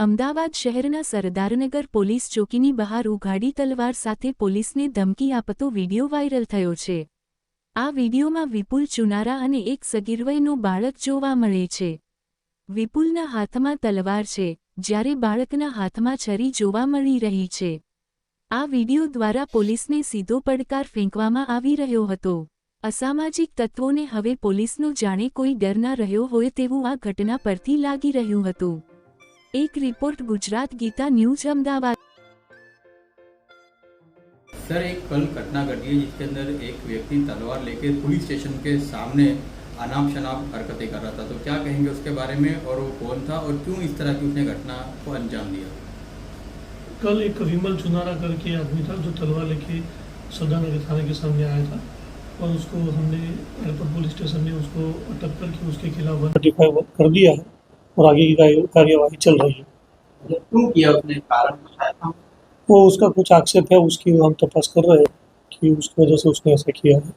અમદાવાદ શહેરના સરદારનગર પોલીસ ચોકીની બહાર ઉઘાડી તલવાર સાથે પોલીસને ધમકી આપતો વિડિયો વાયરલ થયો છે. આ વિડિયોમાં વિપુલ ચુનારા અને એક સગીરવયનું બાળક જોવા મળે છે. વિપુલના હાથમાં તલવાર છે, જ્યારે બાળકના હાથમાં છરી જોવા મળી રહી છે. આ વિડિયો દ્વારા પોલીસને સીધો પડકાર ફેંકવામાં આવી રહ્યો હતો. અસામાજિક તત્વોને હવે પોલીસનો જાણે કોઈ ડર ના રહ્યો હોય તેવું આ ઘટના પરથી લાગી રહ્યું હતું. એક report Gujarat Geeta news Ahmedabad sir एक कल घटना घटी है जिसके अंदर एक व्यक्ति तलवार लेके पुलिस स्टेशन के सामने अनाप शनाप हरकतें कर रहा था तो क्या कहेंगे उसके बारे में और वो कौन था और क्यों इस तरह की उसने घटना को अंजाम दिया कल एक विमल चुनारा करके आदमी था जो तलवार लेके सौदानगर थाने के सामने आया था और उसको हमने एयरपोर्ट पुलिस स्टेशन में उसको अटक करके उसके खिलाफ नोटिफाई कर दिया है और आगे की कार्य- कार्यवाही चल रही है क्यों किया उसने कारण बताया था वो उसका कुछ आक्षेप है उसकी हम तपास कर रहे हैं कि उसकी वजह से उसने ऐसा किया है